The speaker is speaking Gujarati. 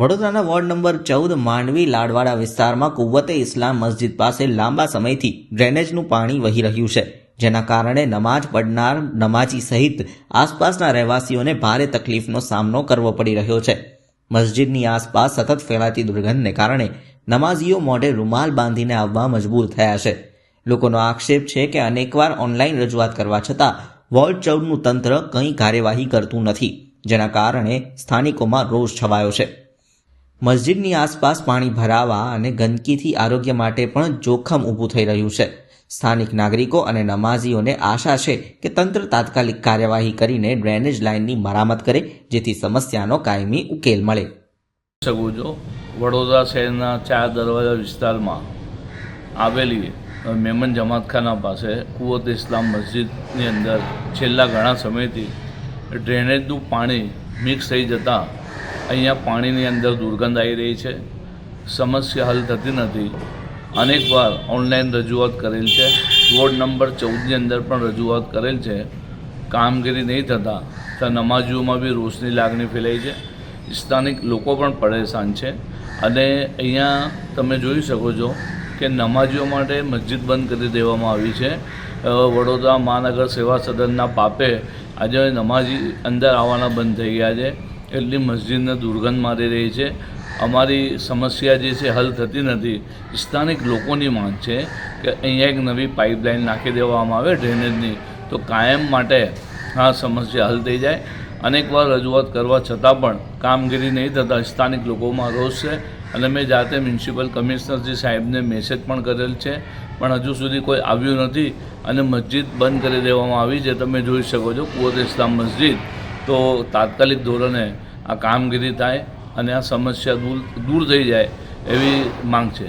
વડોદરાના વોર્ડ નંબર ચૌદ માંડવી લાડવાડા વિસ્તારમાં કુવ્વતે ઇસ્લામ મસ્જિદ પાસે લાંબા સમયથી ડ્રેનેજનું પાણી વહી રહ્યું છે. જેના કારણે નમાજ પડનાર નમાજી સહિત આસપાસના રહેવાસીઓને ભારે તકલીફનો સામનો કરવો પડી રહ્યો છે. મસ્જિદની આસપાસ સતત ફેલાતી દુર્ગંધને કારણે નમાઝીઓ મોઢે રૂમાલ બાંધીને આવવા મજબૂર થયા છે. લોકોનો આક્ષેપ છે કે અનેકવાર ઓનલાઈન રજૂઆત કરવા છતાં વોર્ડ ચૌદનું તંત્ર કંઈ કાર્યવાહી કરતું નથી, જેના કારણે સ્થાનિકોમાં રોષ છવાયો છે. મસ્જિદની આસપાસ પાણી ભરાવા અને ગંદકીથી આરોગ્ય માટે પણ જોખમ ઊભું થઈ રહ્યું છે. સ્થાનિક નાગરિકો અને નમાઝીઓને આશા છે કે તંત્ર તાત્કાલિક કાર્યવાહી કરીને ડ્રેનેજ લાઇનની મરામત કરે, જેથી સમસ્યાનો કાયમી ઉકેલ મળે. શકું છો વડોદરા શહેરના ચાર દરવાજા વિસ્તારમાં આવેલી મેમન જમાતખાના પાસે કુવત ઇસ્લામ મસ્જિદની અંદર છેલ્લા ઘણા સમયથી ડ્રેનેજનું પાણી મિક્સ થઈ જતાં અહીંયા પાણીની અંદર દુર્ગંધ આવી રહી છે. સમસ્યા હલ થતી નથી. અનેકવાર ઓનલાઈન રજૂઆત કરેલ છે. વોર્ડ નંબર ચૌદની અંદર પણ રજૂઆત કરેલ છે. કામગીરી નહીં થતાં તો નમાજીઓમાં બી રોષની લાગણી ફેલાઈ છે. સ્થાનિક લોકો પણ પરેશાન છે. અને અહીંયા તમે જોઈ શકો છો કે નમાજીઓ માટે મસ્જિદ બંધ કરી દેવામાં આવી છે. વડોદરા મહાનગર સેવા સદનના પાપે આજે નમાજી અંદર આવવાના બંધ થઈ ગયા છે. એટલી મસ્જિદને દુર્ગંધ મારી રહી છે. અમારી સમસ્યા જે છે, હલ થતી નથી. સ્થાનિક લોકોની માંગ છે કે અહીંયા એક નવી પાઇપલાઇન નાખી દેવામાં આવે ડ્રેનેજની તો કાયમ માટે આ સમસ્યા હલ થઈ જાય. અનેકવાર રજૂઆત કરવા છતાં પણ કામગીરી નહીં થતાં સ્થાનિક લોકોમાં રોષ છે. અને મેં જાતે મ્યુનિસિપલ કમિશનરજી સાહેબને મેસેજ પણ કરેલ છે. પણ હજુ સુધી કોઈ આવ્યું નથી. અને મસ્જિદ બંધ કરી દેવામાં આવી છે. તમે જોઈ શકો છો કુવત ઇસ્લામ મસ્જિદ તો તાત્કાલિક ધોરણે આ કામગીરી થાય અને આ સમસ્યા દૂર દૂર થઈ જાય એવી માંગ છે.